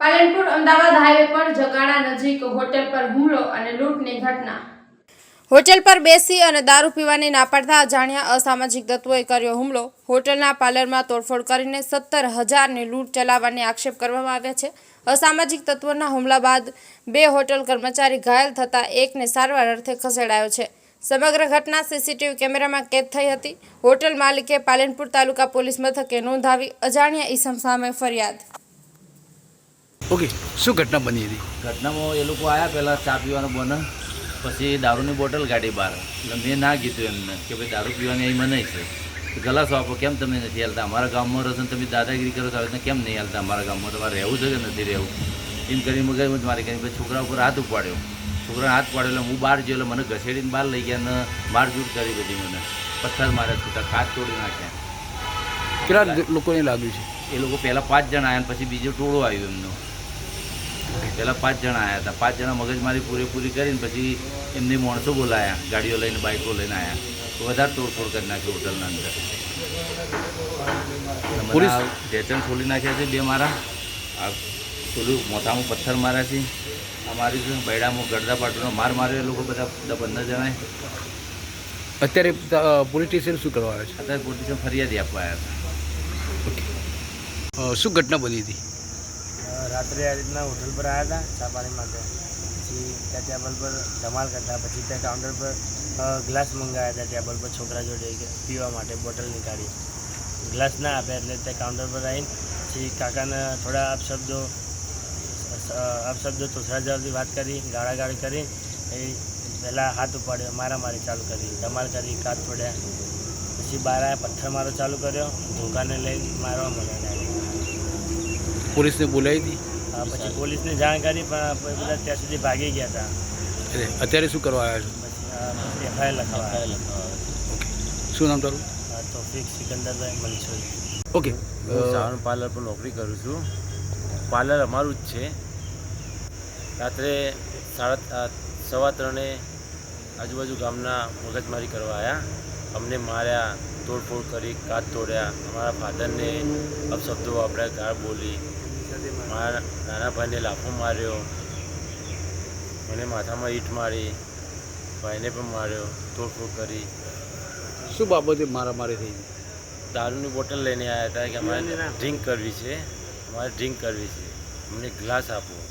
Palanpur Ahmedabad highway પર જગાણા નજીક hotel પર હુમલો અને લૂંટની ઘટના. હોટેલ પર બેસી અને દારૂ પીવાની ના પાડતા અજાણ્યા અસામાજિક તત્વોએ કર્યો હુમલો. હોટલના પાર્લરમાં તોડફોડ કરીને સત્તર હજારની લૂંટ ચલાવવાની આક્ષેપ કરવામાં આવ્યા છે. અસામાજિક તત્વોના હુમલા બાદ બે હોટલ કર્મચારી ઘાયલ થતા એકને સારવાર અર્થે ખસેડાયો છે. સમગ્ર ઘટના સીસીટીવી કેમેરામાં કેદ થઈ હતી. હોટલ માલિકે પાલનપુર તાલુકા પોલીસ મથકે નોંધાવી અજાણ્યા ઈસમ સામે ફરિયાદ. ઓકે શું ઘટના બની હતી? ઘટનામાં એ લોકો આવ્યા પહેલાં ચા પીવાનું બને પછી દારૂની બોટલ કાઢી બહાર. એટલે મેં ના કીધું એમને કે ભાઈ દારૂ પીવાની અહીં મનાઈ છે ગલાસો આપો કેમ તમે નથી હાલતા? અમારા ગામમાં રહો તમે દાદાગીરી કરો છો આવી કેમ નહીં હાલતા અમારા ગામમાં? તમારે રહેવું છે કે નથી રહેવું? એમ કરી મગજ મારી કરી પછી છોકરા ઉપર હાથ ઉપાડ્યો. છોકરાને હાથ પાડ્યો એટલે હું બહાર ગયો એટલે મને ઘસેડીને બહાર લઈ ગયા ને મારઝૂટ કરી બધી મને. પથ્થર માર્યા છૂટા કાચ તોડી નાખ્યા. કેટલા લોકોને લાગ્યું છે? એ લોકો પહેલાં પાંચ જણા આવ્યા ને પછી બીજો ટોળો આવ્યો એમનું. પહેલાં પાંચ જણા આવ્યા હતા. પાંચ જણા મગજમારી પૂરેપૂરી કરીને પછી એમની માણસો બોલાયા ગાડીઓ લઈને બાઇકો લઈને આવ્યા તો વધારે તોડફોડ કરી નાખી હોટલના અંદર. પોલીસ- ઢેચણ ખોલી નાખ્યા છે બે મારા. આ પેલું મોથામાં પથ્થર માર્યા છે. આ મારી છે. બૈડામાં ગડદા પાટોનો માર માર્યો એ લોકો બધા બધા પંદર જણાએ. અત્યારે પોલીસ સ્ટેશન શું કરવા આવે અત્યારે પોલીસે ફરિયાદી આપવા આવ્યા હતા. છે શું ઘટના બની હતી? રાત્રે આ રીતના હોટલ પર આવ્યા હતા ચા પાણી માટે. પછી ત્યાં ટેબલ પર ધમાલ કરતા, પછી ત્યાં કાઉન્ટર પર ગ્લાસ મંગાવ્યા હતા ટેબલ પર છોકરા જોડે પીવા માટે બોટલ નીકાળી. ગ્લાસ ના આપ્યા એટલે ત્યાં કાઉન્ટર પર આવીને પછી કાકાના થોડા અપશબ્દો અપશબ્દો તોસરા જવાબથી વાત કરી, ગાળાગાળી કરી, એ પહેલાં હાથ ઉપાડ્યો, મારામારી ચાલુ કરી, ધમાલ કરી, કાચ તોડ્યા પછી બાર પથ્થર મારો ચાલુ કર્યો, ધોકાને લઈ મારવા મળ્યા પોલીસને બોલાવી હતી? પછી પોલીસને જાણ કરી પણ બધા ત્યાં સુધી ભાગી ગયા હતા. અત્યારે શું કરવા આવ્યા છો? એફઆઈઆર લખાવા શું નામ તારું? તોફિક સિકંદરભાઈ મનસુરી ઓકે. હું સાવન પાર્લર પર નોકરી કરું છું. પાર્લર અમારું જ છે. રાત્રે સાડા સવા ત્રણે આજુબાજુ ગામના મગજમારી કરવા આવ્યા. અમને માર્યા તોડફોડ કરી કાચ તોડ્યા. અમારા ફાધરને અપશબ્દો વાપર્યા ગાળ બોલી. મારા નાના ભાઈને લાફો માર્યો. મને માથામાં ઈંટ મારી. ભાઈને પણ માર્યો તોડફોડ કરી. શું બાબતે મારામારી થઈ? દારૂની બોટલ લઈને આવ્યા હતા કે અમારે ડ્રિંક કરવી છે. અમારે ડ્રિંક કરવી છે. અમને ગ્લાસ આપો.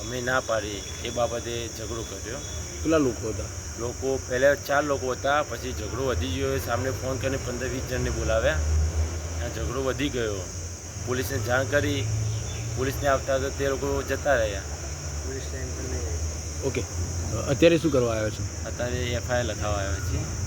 અમે ના પાડી. એ બાબતે ઝઘડો કર્યો. કેટલા લોકો હતા? લોકો પહેલાં ચાર લોકો હતા પછી ઝઘડો વધી ગયો. સામને ફોન કરીને પંદર વીસ જણને બોલાવ્યા. ત્યાં ઝઘડો વધી ગયો. પોલીસને જાણ કરી. પોલીસને આવતા તો તે લોકો જતા રહ્યા. પોલીસ નહીં. ઓકે. અત્યારે શું કરવા આવ્યો છે? અત્યારે એફઆઈઆર લખાવવા આવ્યા છે